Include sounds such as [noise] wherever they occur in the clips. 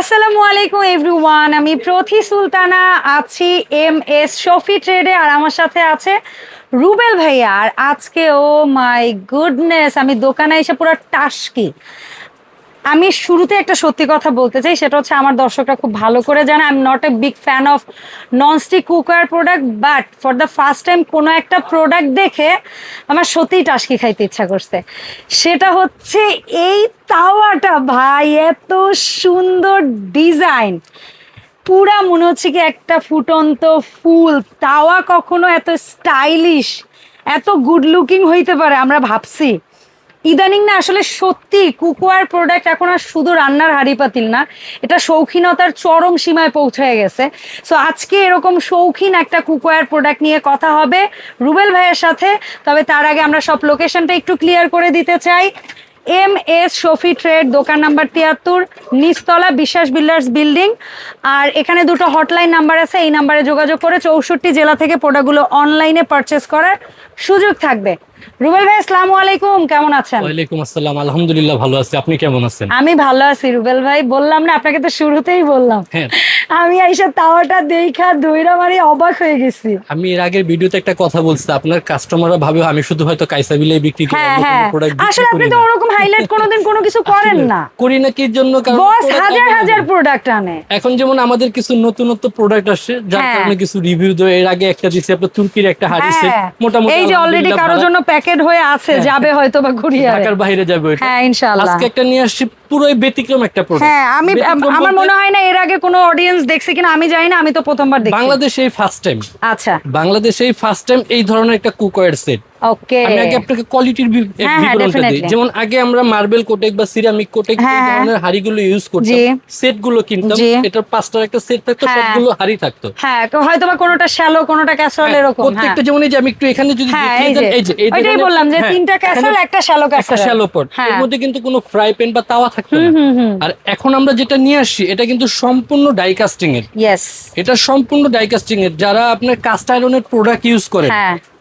আসসালামু আলাইকুম এভরিওয়ান আমি প্রথি সুলতানা আছি এম এস শফি ট্রেডে আর আমার সাথে আছে রুবেল ভাইয়া। আর আজকে ও মাই গুডনেস আমি দোকানে এসে পুরো টাসকি। আমি শুরুতে একটা সত্যি কথা বলতে চাই, সেটা হচ্ছে আমার দর্শকরা খুব ভালো করে জানে I am not a big fan of nonstick cooker product but for the first time কোনো একটা প্রোডাক্ট দেখে আমার সত্যিই টাসকি খাইতে ইচ্ছা করছে। সেটা হচ্ছে এই তাওয়াটা ভাই, এত সুন্দর ডিজাইন পুরা মনে হচ্ছে কি একটা ফুটন্ত ফুল, তাওয়া কখনো এত স্টাইলিশ এত গুড লুকিং হইতে পারে, আমরা ভাবছি। ইদানিং না আসলে সত্যি কুকুয়ার প্রোডাক্ট এখন আর শুধু রান্নার হাড়ি পাতিল না, এটা শৌখিনতার চরম সীমায় পৌঁছে গেছে। সো আজকে এরকম শৌখিন একটা কুকুয়ার প্রোডাক্ট নিয়ে কথা হবে রুবেল ভাইয়ের সাথে, তবে তার আগে আমরা সব লোকেশনটা একটু ক্লিয়ার করে দিতে চাই। এম এস শফি ট্রেড, দোকান নাম্বার তিয়াত্তর, নিচতলা বিশ্বাস বিল্ডার্স বিল্ডিং। আর এখানে দুটো হটলাইন নাম্বার আছে, এই নাম্বারে যোগাযোগ করে চৌষট্টি জেলা থেকে প্রোডাক্টগুলো অনলাইনে পারচেস করার সুযোগ থাকবে। রুবেল ভাই আসসালামু আলাইকুম। কেমন আছেন? ওয়ালাইকুম আসসালাম। আলহামদুলিল্লাহ ভালো আছি। আপনি কেমন আছেন? আমি ভালো আছি রুবেল ভাই। বললাম না আপনাকে তো শুরুতেই বললাম। হ্যাঁ। আমি আইসা তাওয়াটা দেখা দইরা মারি অবাক হয়ে গেছি। আমি এর আগের ভিডিওতে একটা কথা বলছি আপনার কাস্টমাররা ভাবে আমি শুধু হয়তো কাইসা বিলে বিক্রি করি হ্যাঁ হ্যাঁ। আসলে আপনি তো। ওরকম হাইলাইট কোনোদিন কোনো কিছু করেন না। করি না কি জন্য? কারণ বস হাজার হাজার প্রোডাক্ট আনে। এখন যেমন আমাদের কিছু নতুনত্ব প্রোডাক্ট আসছে যার। কারণে কিছু রিভিউ দেয় এর আগে একটা দিছি আপনার তুর্কির একটা হ্যাঁ, মোটামুটি এই যে অলরেডি কারোর জন্য প্যাকেট হয়ে আছে। যাবে হয়তো বা ঘুরিয়ে [laughs] ঢাকার বাইরে যাবে হ্যাঁ ইনশাআল্লাহ আজকে একটা নিয়ে আসছি পুরোই ব্যতিক্রম একটা প্রোডাক্ট হ্যাঁ আমি আমার মনে হয় না এর আগে কোনো অডিয়েন্স দেখছে কিনা আমি জানি না আমি তো প্রথমবার দেখছি। বাংলাদেশে এই ফার্স্ট টাইম আচ্ছা। বাংলাদেশে এই ফার্স্ট টাইম এই ধরনের একটা কুকওয়্যার সেট ওকে আমি আগে আপনাকে কোয়ালিটির হ্যাঁ, হ্যাঁ, বিবরণটা দিই। যেমন আগে আমরা মার্বেল কোটেক বা সিরামিক কোটেক এই। ধরনের হাড়িগুলো ইউজ করতাম। জি। সেটগুলো কিনতাম। পাঁচটার একটা সেট থাকতো। সবগুলো হাড়ি থাকতো। হ্যাঁ হয়তো বা কোনোটা শ্যালো কোনোটা ক্যাসরল এরকম প্রত্যেকটা যেমন এই যে আমি একটু এখানে যদি এই যে। ধরনের- বললাম যে তিনটা ক্যাসরল একটা শ্যালো একটা ক্যাসরল শ্যালো পট। এর মধ্যে কিন্তু কোনো ফ্রাই প্যান বা তাওয়া থাকতো না। আর এখন আমরা যেটা নিয়ে আসি এটা কিন্তু সম্পূর্ণ ডাইকাস্টিং এর ইয়েস এটা সম্পূর্ণ ডাইকাস্টিং এর যারা আপনার কাস্ট আয়রনের প্রোডাক্ট ইউজ করে।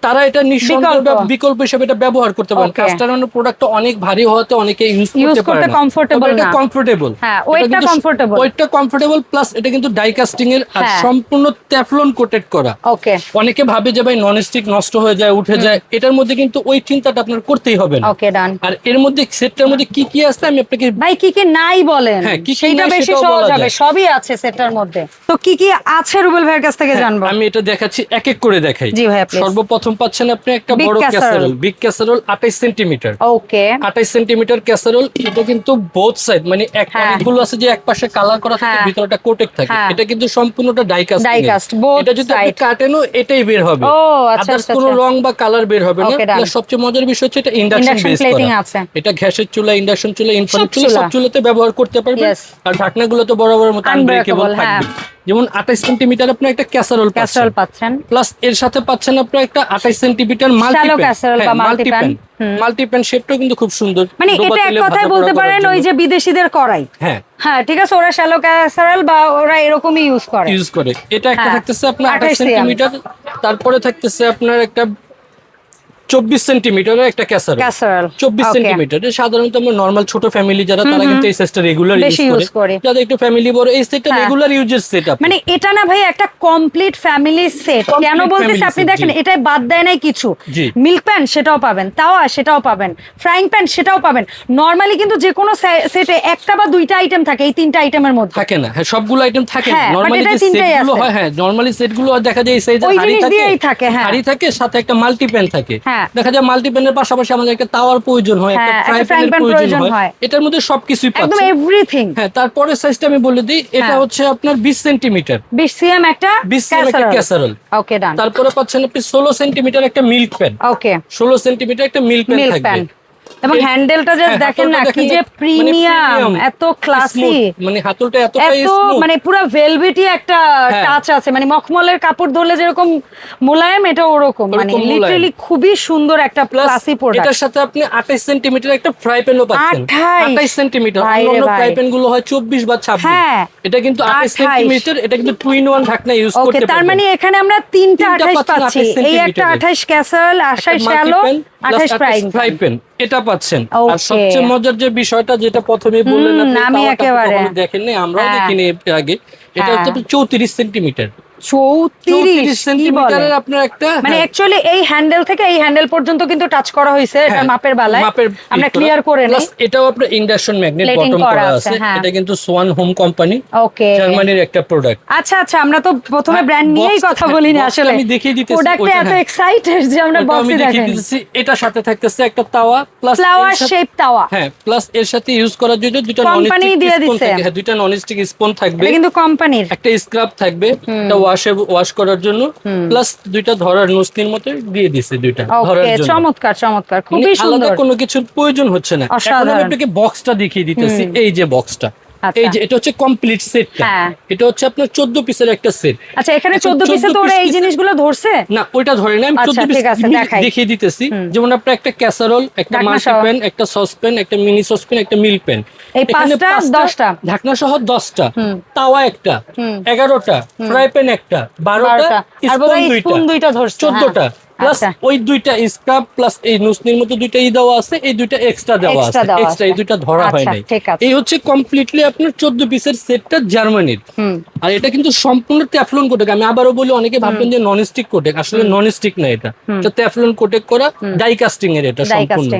তারা এটা নিঃসন্দেহে বিকল্প। হিসেবে এটা ব্যবহার করতে পারেন Okay. প্রোডাক্ট অনেক ভারী হওয়াতে অনেকে ইউজ করতে পারে না। এটা কমফোর্টেবল হ্যাঁ, weight টা comfortable। কমফোর্টেবল প্লাস এটা কিন্তু ডাই কাস্টিং এর আর হ্যাঁ। সম্পূর্ণ ট্যাফলন কোটেড করা। ওকে অনেকে ভাবে যে ভাই নন স্টিক নষ্ট হয়ে যায় উঠে যায়। এটার মধ্যে কিন্তু ওই চিন্তাটা আপনার করতেই হবে না। ওকে ডান আর এর মধ্যে সেটটার মধ্যে কি কি আছে আমি আপনাকে ভাই কি কি নাই বলেন? হ্যাঁ, কি নাই বেশি সহজ হবে। সবই আছে সেটার মধ্যে। তো কি কি আছে রুবেল ভাইয়ের কাছ থেকে জানব? আমি এটা দেখাচ্ছি এক এক করে দেখাই। জি ভাইয়া, please। সর্বপ্রথম পাচ্ছেন আপনি একটা বড় ক্যাসারোল বিগ ক্যাসারোল আঠাইশ সেন্টিমিটার ওকে আঠাইশ সেন্টিমিটার ক্যাসারোল এটা কিন্তু বোথ সাইড মানে এক হ্যাঁ। অনেকগুলো আছে যে এক পাশে কালার করা থাকে হ্যাঁ। ভিতরটা কোটেক থাকে হ্যাঁ। এটা কিন্তু সম্পূর্ণটা die cast Die cast, both এটা যদি আপনি। কাটেনও এটাই বের হবে ও, আচ্ছা, আচ্ছা, কোনো আচ্ছা। রং বা কালার বের হবে না সবচেয়ে মজার বিষয় হচ্ছে এটা ইন্ডাকশন বেস করা এটা গ্যাসের চুলা ইন্ডাকশন চুলা ইনফ্রারেড চুলা সব চুলা। চুলাতে ব্যবহার করতে পারবেন. আর ঢাকনাগুলো তো বড় বড় মতো আনব্রেকেবল। থাকবে যেমন আঠাশ সেন্টিমিটার আপনি একটা ক্যাসারোল ক্যাসারোল পাচ্ছেন। প্লাস এর সাথে পাচ্ছেন আপনার একটা আঠাইশ সেন্টিমিটার। হুম। মাল্টিপ্যান শেপটাও কিন্তু খুব সুন্দর। মানে এটা এক কথায় বলতে পারেন ওই যে বিদেশিদের করাই হ্যাঁ। হ্যাঁ ঠিক আছে ওরা শ্যালো ক্যাসারাল বা ওরা এরকমই ইউজ করে। ইউজ করে। এটা একটা হ্যাঁ, থাকতেছে আপনার 28 আঠাশ সেন্টিমিটার। তারপরে থাকতেছে আপনার একটা চব্বিশ সেন্টিমিটারের একটা ক্যাসারোল। চব্বিশ সেন্টিমিটার। সাধারণত আমরা নর্মাল ছোট ফ্যামিলি যারা তারা কিন্তু এই সেটটা রেগুলার ইউজ করে। যাদের একটু ফ্যামিলি বড় এই সেটটা হ্যাঁ। রেগুলার ইউজের সেট মানে এটা না ভাই একটা কমপ্লিট ফ্যামিলি সেট কেন বলতেছি? আপনি দেখেন। এটাই বাদ দেয় নাই কিছু। মিল্ক প্যান সেটাও পাবেন। তাওয়া সেটাও পাবেন। ফ্রাইং প্যান সেটাও পাবেন। নর্মালি কিন্তু যে কোনো সেটে একটা বা দুইটা আইটেম থাকে এই তিনটা আইটেমের মধ্যে। থাকে না। হ্যাঁ সবগুলো আইটেম থাকে হ্যাঁ, নরমালি এটা যে সেটগুলো হয় হ্যাঁ নরমালি সেটগুলো দেখা যায় এই সাইজের ওই হাড়ি থাকে হ্যাঁ। হাড়ি থাকে সাথে একটা মাল্টিপ্যান থাকে। হ্যাঁ। দেখা যায় মাল্টিপ্যানের পাশাপাশি আমাদের একটা তাওয়ার প্রয়োজন হয় একটা হ্যাঁ, ফ্রাই প্যানের প্রয়োজন হয়। হয়। এটার মধ্যে সবকিছুই পাচ্ছি একদম এভরিথিং হ্যাঁ তারপরে সাইজটা আমি বলে দিই এটা হ্যাঁ। হচ্ছে আপনার 20 সেমি 20 সিএম একটা 20 সিএম একটা ক্যাসারোল ওকে ডান তারপরে পাচ্ছেন আপনি 16 সেমি একটা মিল্ক প্যান ওকে 16 সেমি একটা মিল্ক প্যান থাকবে। এবং হ্যান্ডেলটা জাস্ট হ্যাঁ, দেখেন না কি যে প্রিমিয়াম এত ক্লাসি মানে হাতলটা এত মানে পুরো ভেলভেটি একটা হ্যাঁ। টাচ আছে মানে মখমলের কাপড় ধরলে যেরকম মোলায়েম এটা ওরকম মানে লিটারালি খুবই সুন্দর একটা ক্লাসি প্রোডাক্ট এটার সাথে আপনি 28 সেন্টিমিটার একটা ফ্রাই প্যানও পাচ্ছেন। 28 28 সেন্টিমিটার অন্য ফ্রাই প্যানগুলো হয় 24 বা 26 হ্যাঁ। এটা কিন্তু 28 28 সেন্টিমিটার এটা কিন্তু টু ইন ওয়ান ঢাকনা ইউজ ওকে তার মানে এখানে আমরা তিনটা তিনটা আঠাশ পাচ্ছেন পাচ্ছি। এই একটা সেন্টিমিটারের। আঠাশ ক্যাসেল আঠাশ শ্যালো আঠাশ ফ্রাইং ফ্রাই প্যান এটা পাচ্ছেন আর সবচেয়ে মজার যে বিষয়টা যেটা প্রথমে বললেন আপনি আমি একেবারে। দেখেননি আমরাও হ্যাঁ। দেখিনি আগে এটা হ্যাঁ। হচ্ছে চৌত্রিশ সেন্টিমিটার চৌত্রিশ সেন্টিমিটারের আপনার একটা মানে হ্যাঁ, অ্যাকচুয়ালি এই হ্যান্ডেল থেকে এই হ্যান্ডেল পর্যন্ত কিন্তু টাচ করা হয়েছে এটা মাপের বেলায়। আমরা ক্লিয়ার করে নিই। এটাও আপনার ইন্ডাকশন ম্যাগনেট বটম করা করা আছে, আছে। হ্যাঁ। এটা কিন্তু সোয়ান হোম কোম্পানি ওকে জার্মানির একটা প্রোডাক্ট আচ্ছা আচ্ছা আমরা তো প্রথমে ব্র্যান্ড নিয়েই কথা হ্যাঁ, box টা আসলে। আমি দেখিয়ে দিতেছি, প্রোডাক্টে এত হ্যাঁ। এক্সাইটেড যে আমরা বক্সে দেখিয়ে দেখেন। সাথে থাকতেছে একটা তাওয়া প্লাস ফ্লাওয়ার শেপ তাওয়া। হ্যাঁ প্লাস এর সাথে ইউজ করার জন্য দুটো ননস্টিক দিয়ে স্পুন। থাকবে দুটো ননস্টিক স্পুন থাকবে। কিন্তু কোম্পানির একটা স্ক্রাব থাকবে। এটা ওয়াশে ওয়াশ করার জন্য প্লাস দুইটা ধরার নস্তির মতো দিয়ে দিছে দুইটা ধরার জন্য। চমৎকার চমৎকার। মানে খুবই সুন্দর। কোনো কিছুর প্রয়োজন হচ্ছে না। এখন আমি আপনাকে বক্সটা দেখিয়ে দিতেছি এই যে বক্সটা। এই যে এটা হচ্ছে কমপ্লিট সেটটা হ্যাঁ। এটা হচ্ছে আপনার 14 পিসের একটা সেট আচ্ছা এখানে এখন 14 পিসে তো ওরা এই জিনিসগুলো ধরছে? না ওইটা ধরে না আমি আচ্ছা, 14 পিস ঠিক আছে, দেখাই। দেখিয়ে দিতেছি। যেমন আপনার একটা ক্যাসারোল একটা মাল্টি প্যান একটা সসপ্যান একটা মিনি সসপ্যান একটা মিল প্যান এই পাঁচটা, দশটা। ঢাকনা সহ 10টা তাওয়া একটা। 11টা ফ্রাই প্যান একটা। 12টা বারোটা। আর স্পুন দুইটা। স্পুন দুইটা ধরছে 14টা হ্যাঁ। প্লাস আচ্ছা। ওই দুইটা স্ক্রাব প্লাস এই নুসনির মতো দুইটা ই দেওয়া আছে এই দুইটা এক্সট্রা দেওয়া আছে। এক্সট্রা এই দুইটা ধরা হয় আচ্ছা, নাই। এই হচ্ছে কমপ্লিটলি আপনার 14 পিসের সেটটা জার্মানির আর এটা কিন্তু সম্পূর্ণ ট্যাফলন কোটেক আমি আবারও বলি অনেকে ভাববেন যে নন স্টিক কোটেক আসলে নন স্টিক না এটা। এটা ট্যাফলন কোটেক করা ডাই কাস্টিং এর এটা সম্পূর্ণ।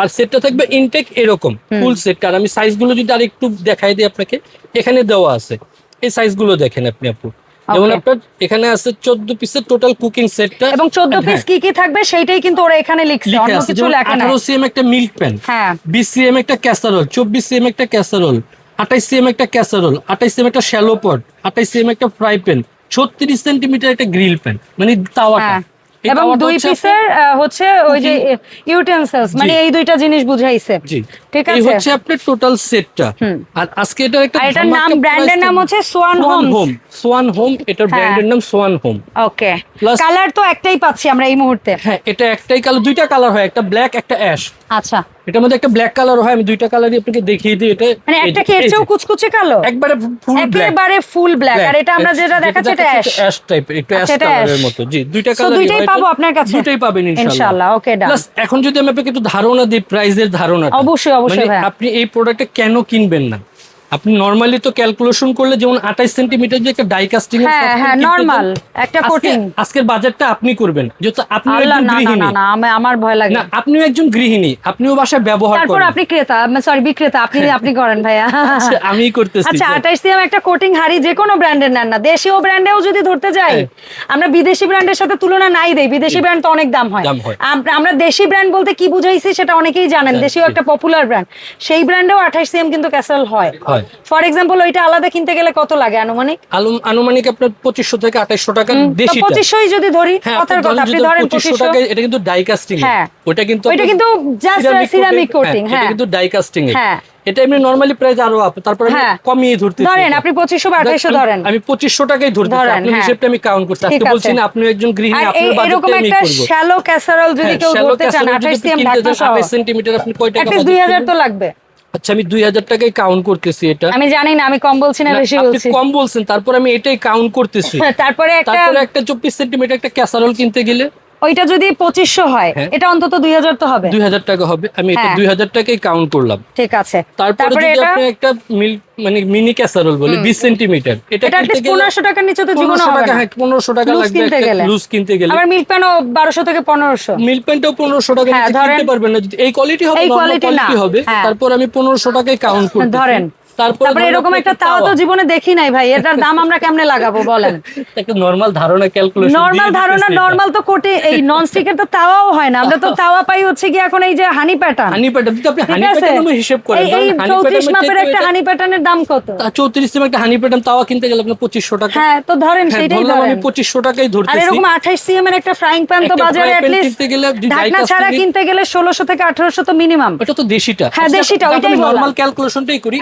আর সেটটা থাকবে ইনটেক এরকম ফুল সেট আর আমি সাইজগুলো যদি আরেকটু দেখাই দিই আপনাকে এখানে দেওয়া আছে। এই সাইজগুলো দেখেন আপনি আপু। যেমন. আপনার এখানে আছে 14 পিসের টোটাল কুকিং সেটটা এবং 14 পিস কি কি থাকবে সেইটাই কিন্তু ওরা এখানে লিখছে লিখে অন্য কিছু লেখা নাই। 18 সিএম একটা মিল্ক প্যান হ্যাঁ। 20 সিএম একটা ক্যাসারোল 24 সিএম একটা ক্যাসারোল 28 সিএম একটা ক্যাসারোল 28 সিএম একটা শ্যালো পট 28 সিএম একটা ফ্রাই প্যান 36 সেন্টিমিটার একটা গ্রিল প্যান মানে তাওয়াটা। হ্যাঁ। এবং দুই পিসের হচ্ছে ওই যে ইউটেন্সিলস মানে এই দুইটা জিনিস বুঝাইছে। জি। ঠিক এই আছে? হচ্ছে আপনার টোটাল সেটটা আর আজকে এটা একটা এটার নাম ব্র্যান্ডের নাম হচ্ছে সোয়ান হোম সোয়ান হোম এটার। ব্র্যান্ডের নাম সোয়ান হোম ওকে কালার তো একটাই পাচ্ছি আমরা এই মুহূর্তে। হ্যাঁ এটা একটাই কালার দুইটা কালার হয় একটা ব্ল্যাক একটা অ্যাশ আচ্ছা। এটার মধ্যে একটা ব্ল্যাক কালার হয় আমি দুইটা কালারই আপনাকে দেখিয়ে দিই এটা মানে একটা কি কুচকুচে কালো একবারে ফুল ব্ল্যাক একবারে ফুল ব্ল্যাক আর এটা আমরা যেটা দেখাচ্ছি এটা অ্যাশ অ্যাশ টাইপ একটু অ্যাশ আচ্ছা, কালারের। মতো জি দুইটা দুইটাই পাবো আপনার কাছে? দুইটাই পাবেন ইনশাআল্লাহ done. প্লাস এখন যদি আমি আপনাকে একটু ধারণা দিই প্রাইসের ধারণা অবশ্যই, অবশ্যই, ভাইয়া। আপনি এই প্রোডাক্টটা কেন কিনবেন না আপনি নরমালি তো ক্যালকুলেশন করলে যেমন 28 সেন্টিমিটার যে একটা ডাই কাস্টিং হ্যাঁ, হ্যাঁ, normal, একটা coating। আজকের বাজেটটা আপনি করবেন। যেহেতু আপনি একজন না না না না আমার ভয় লাগে। না আপনিও একজন গৃহিণী আপনিও বাসায় ব্যবহার করেন। তারপর আপনি ক্রেতা সরি বিক্রেতা আপনি আপনি করেন ভাইয়া। আচ্ছা, আমিই করতেছি। আচ্ছা আঠাশ সিএম একটা কোটিং হাড়ি যে কোনো ব্র্যান্ডের নেন না। দেশীয় ব্র্যান্ডেও যদি ধরতে যাই হ্যাঁ। আমরা বিদেশি ব্র্যান্ডের সাথে তুলনা নাই দেই। বিদেশি ব্র্যান্ড তো অনেক দাম হয়। হয়। আম- আমরা দেশি ব্র্যান্ড বলতে কি বুঝাইছি সেটা অনেকেই জানেন। হ্যাঁ, দেশীয় একটা পপুলার ব্র্যান্ড সেই ব্র্যান্ডেও আঠাশ সিএম কিন্তু ক্যাসেল হয়। হয়। ফর এক্সাম্পল ওইটা আলাদা কিনতে গেলে কত লাগে আনুমানিক আনুমানিক আপনার পঁচিশশো থেকে আঠাইশশো টাকা দেশি পঁচিশশোই যদি ধরি হ্যাঁ কথার কথা আপনি ধরেন পঁচিশশো পঁচিশশো টাকা এটা কিন্তু ডাই কাস্টিং হ্যাঁ। ওটা কিন্তু কিন্তু coating, coating, এটা হ্যাঁ। কিন্তু ডাই কাস্টিং হ্যাঁ। এটা এমনি নরমালি প্রাইস আরও আপ তারপর আমি হ্যাঁ। কমিয়ে ধরতে ধরেন আপনি পঁচিশশো বা আঠাইশো ধরেন আমি পঁচিশশো টাকাই ধরতে ধরেন, আপনার হ্যাঁ। আমি কাউন্ট করছি ঠিক আজকে বলছি না আপনি একজন গৃহিণী আপনার এরকম একটা শ্যালো ক্যাসারোল যদি কেউ ধরতে চান আঠাশ সিএম ঢাকনা সহ সেন্টিমিটার আপনি কয় টাকা অ্যাটলিস্ট budget দুই হাজার করবেন? তো লাগবে আচ্ছা আমি দুই হাজার টাকাই কাউন্ট করতেছি এটা। আমি জানি না আমি কম বলছি না না, বেশি বলছি। কম বলছেন তারপর আমি এটাই কাউন্ট করতেছি। [laughs] তারপরে একটা তারপরে একটা চব্বিশ সেন্টিমিটার একটা ক্যাসারোল কিনতে গেলে ওইটা যদি পঁচিশশো হয় হ্যাঁ। এটা অন্তত দুই হাজার তো হবে। দুই হাজার টাকা হবে। আমি এটা হ্যাঁ। দুই হাজার টাকাই কাউন্ট করলাম। ঠিক আছে। তারপরে যদি আপনি একটা মানে মিনি ক্যাসারোল বলি বিশ সেন্টিমিটার এটা পনেরোশো টাকার নিচে তো জীবনে হবে না। হ্যাঁ পনেরোশো টাকা লাগবে লুজ কিনতে গেলে। আবার মিল্ক প্যানও বারোশো থেকে পনেরোশো। মিল প্যান্টও পনেরোশো টাকা কিনতে পারবেন না। যদি এই কোয়ালিটি হবে। কোয়ালিটি হবে। তারপর আমি পনেরোশো টাকায় কাউন্ট করতে ধরেন। তারপরে তারপরে এরকম একটা তাওয়া তো জীবনে দেখি নাই ভাই এটার দাম আমরা কেমনে লাগাবো বলেন? [laughs] একটা নরমাল ধারণা ক্যালকুলেশন নর্মাল ধারণা নর্মাল তো কোটে এই নন স্টিকের তো তাওয়াও হয় না। আমরা তো [laughs] তাওয়া পাই হচ্ছে কি এখন এই যে হানি প্যাটার্ন হানি প্যাটার্ন যদি আপনি হানি আছে? প্যাটার্ন হিসেব করেন এই- এই চৌত্রিশ মাপের একটা হানি প্যাটার্নের দাম কত? চৌত্রিশ সিম একটা হানি প্যাটার্ন তাওয়া কিনতে গেলে আপনার পঁচিশশো টাকা। হ্যাঁ তো ধরেন হ্যাঁ, সেটাই ধরলাম আমি ধরেন। পঁচিশশো টাকাই আর এরকম আঠাশ সিএম এর একটা ফ্রাইং প্যান তো বাজারে কিনতে গেলে ঢাকনা ছাড়া কিনতে গেলে ষোলোশো থেকে আঠারোশো তো মিনিমাম ওটা তো দেশিটা। হ্যাঁ, দেশিটা, ওইটাই। নরমাল ক্যালকুলেশনটাই করি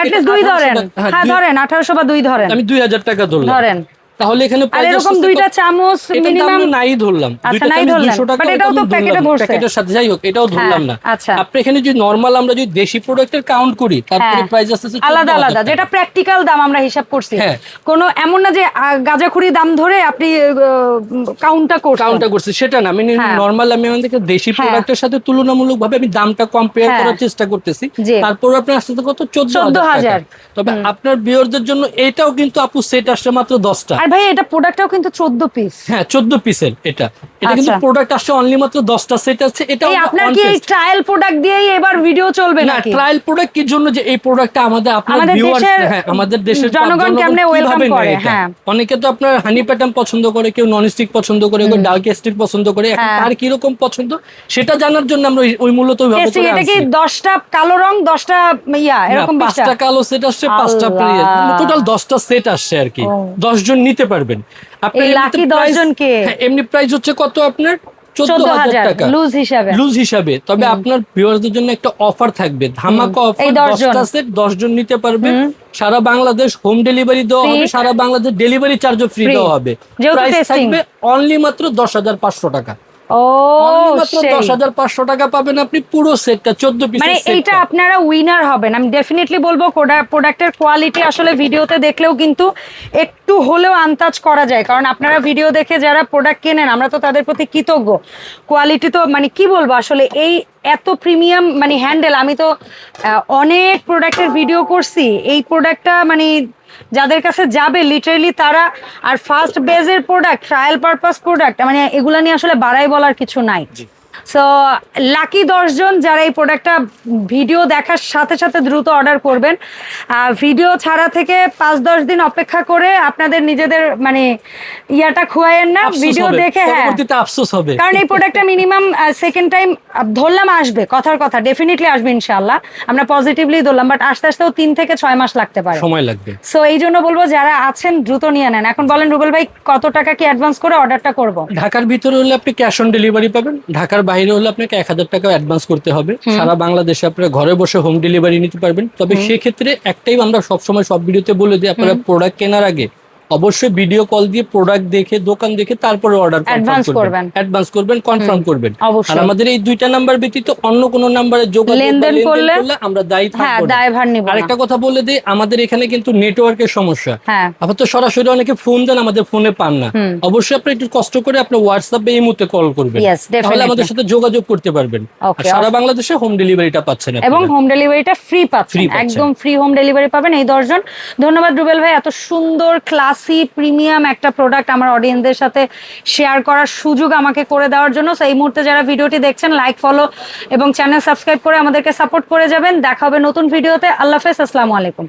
ধরেন। হ্যাঁ ধরেন আঠারোশো বা দুই ধরেন। আমি দুই হাজার টাকা ধরলাম। ধরেন। তাহলে এখানে আর এরকম দুইটা চামচ মিনিমাম নাই ধরলাম আচ্ছা, দুইটাতে নাই আমি ধরলেন। 200 টাকা But এটাও তো প্যাকেটে। ধরছে। প্যাকেটের সাথে যাই হোক এটাও ধরলাম না আচ্ছা। আপনি এখানে যদি নরমাল আমরা যদি দেশি প্রোডাক্টের কাউন্ট করি তারপরে হ্যাঁ। প্রাইস আসতেছে আলাদা আলাদা যেটা প্র্যাকটিক্যাল দাম আমরা হিসাব করছি হ্যাঁ। কোনো এমন না যে গাঁজাখুরি দাম ধরে আপনি কাউন্টটা করছেন কাউন্টার করছি সেটা না আমি হ্যাঁ। নরমাল আমি আমাদের দেশি হ্যাঁ। প্রোডাক্টের সাথে তুলনামূলক ভাবে আমি দামটা কম্পেয়ার হ্যাঁ। করার চেষ্টা করতেছি তারপর আপনার আসতে কত চোদ্দ 14,000 হাজার তবে আপনার বিয়রদের জন্য এটাও কিন্তু আপু সেট আসছে মাত্র দশটা আর ভাই এটা প্রোডাক্টটাও কিন্তু চোদ্দ পিস হ্যাঁ চোদ্দ পিসের এটা এটা কিন্তু আচ্ছা। প্রোডাক্ট আসছে অনলি মাত্র দশটা সেট আছে এটা আপনার কি ট্রায়াল প্রোডাক্ট দিয়েই এবার ভিডিও চলবে না ট্রায়াল প্রোডাক্ট কি জন্য যে এই প্রোডাক্টটা আমাদের আপনার viewers- দেশের হ্যাঁ আমাদের দেশের জনগণ কেমনে কীভাবে করে, হ্যাঁ। অনেকে তো আপনার হানি প্যাটার্ন পছন্দ করে কেউ নন স্টিক পছন্দ করে কেউ ডার্ক স্টিক পছন্দ করে এখন হ্যাঁ। তার কি রকম পছন্দ সেটা জানার জন্য আমরা ওই- মূলত ওইভাবে করে এটা কি আনছি। দশটা কালো রং দশটা ইয়া এরকম বিশটা পাঁচটা কালো সেট আসছে পাঁচটা আল্লাহ। টোটাল দশটা সেট আসছে আর কি ও। দশ জন নিতে পারবেন। আপনার এই এমনিতে lucky price- 10 জনকে? হ্যাঁ, এমনি প্রাইস হচ্ছে কত আপনার? চোদ্দ চোদ্দ হাজার হাজার টাকা। লুজ হিসাবে। লুজ হিসাবে। তবে আপনার ভিউয়ারদের জন্য একটা অফার থাকবে। ধামাকা অফার 10 দশটা সেট দশ জন নিতে পারবে। সারা বাংলাদেশ হোম ডেলিভারি দেওয়া হবে সারা বাংলাদেশ ডেলিভারি চার্জও ফ্রি দেওয়া হবে। প্রাইস থাকবে অনলি মাত্র দশ হাজার পাঁচশো টাকা। টাকা পাবেন আপনি পুরো সেটটা চোদ্দ মানে সেটটা। আপনারা উইনার হবেন। আমি ডেফিনেটলি বলব প্রোডাক্টের কোয়ালিটি আসলে ভিডিওতে দেখলেও কিন্তু একটু হলেও আন্দাজ করা যায়। কারণ আপনারা ভিডিও দেখে যারা প্রোডাক্ট কেনেন আমরা তো তাদের প্রতি কৃতজ্ঞ। কোয়ালিটি তো মানে কি বলব আসলে এই এত প্রিমিয়াম মানে হ্যান্ডেল আমি তো অনেক প্রোডাক্টের ভিডিও করছি। এই প্রোডাক্টটা মানে যাদের কাছে যাবে লিটারেলি তারা, আর ফার্স্ট বেজের প্রোডাক্ট ট্রায়াল পারপাস প্রোডাক্ট মানে এগুলা নিয়ে আসলে বাড়াই বলার কিছু নাই। সো লাকি দশজন যারা এই প্রোডাক্টটা ভিডিও দেখার সাথে সাথে দ্রুত অর্ডার করবেন। ভিডিও ছাড়া থেকে পাঁচ দশ দিন অপেক্ষা করে আপনাদের নিজেদের মানে ইয়াটা খুয়াইয়েন না ভিডিও দেখে হ্যাঁ। আফসোস হবে। কারণ এই প্রোডাক্টটা মিনিমাম সেকেন্ড টাইম ধরলাম আসবে কথার কথা ডেফিনেটলি আসবে ইনশাল্লাহ আমরা পজিটিভলি ধরলাম বাট আস্তে আস্তেও তিন থেকে ছয় মাস লাগতে পারে। সময় লাগবে। সো এই জন্য বলব যারা আছেন দ্রুত নিয়ে নেন। এখন বলেন রুবেল ভাই কত টাকা কি অ্যাডভান্স করে অর্ডারটা করব? ঢাকার ভিতরে হলে আপনি ক্যাশ অন ডেলিভারি পাবেন ঢাকার বাইরে হলে আপনাকে এক হাজার টাকা অ্যাডভান্স করতে হবে। সারা বাংলাদেশে আপনারা ঘরে বসে হোম ডেলিভারি নিতে পারবেন। তবে সেক্ষেত্রে একটাই আমরা সবসময় সব ভিডিওতে বলে দিই আপনারা প্রোডাক্ট কেনার আগে অবশ্যই ভিডিও কল দিয়ে প্রোডাক্ট দেখে দোকান দেখে তারপরে অর্ডার Advance করবেন। অ্যাডভান্স করবেন কনফার্ম করবেন। আর আমাদের এই দুইটা নাম্বার ব্যতীত অন্য কোনো নাম্বারে যোগাযোগ লেনদেন করলে আমরা দায়ী হ্যাঁ। দায়ভার নিব আরেকটা কথা বলে দিই আমাদের এখানে কিন্তু নেটওয়ার্কের সমস্যা। হ্যাঁ। আবার তো সরাসরি অনেকে ফোন দেন আমাদের ফোনে পান না। অবশ্যই আপনি একটু কষ্ট করে আপনার হোয়াটসঅ্যাপে এই মুহূর্তে কল করবেন। তাহলে আমাদের সাথে যোগাযোগ করতে পারবেন। সারা বাংলাদেশে হোম ডেলিভারিটা পাচ্ছেন এবং হোম ডেলিভারিটা ফ্রি পাচ্ছেন। একদম ফ্রি হোম ডেলিভারি পাবেন। এই দশজন ধন্যবাদ রুবেল ভাই এত সুন্দর ক্লাসি প্রিমিয়াম একটা প্রোডাক্ট আমার অডিয়েন্সদের সাথে শেয়ার করার সুযোগ আমাকে করে দেওয়ার জন্য। সো এই মুহূর্তে যারা ভিডিওটি দেখছেন লাইক ফলো এবং চ্যানেল সাবস্ক্রাইব করে আমাদেরকে সাপোর্ট করে যাবেন। দেখা হবে নতুন ভিডিওতে আল্লাহ হাফেজ, আসসালামু আলাইকুম।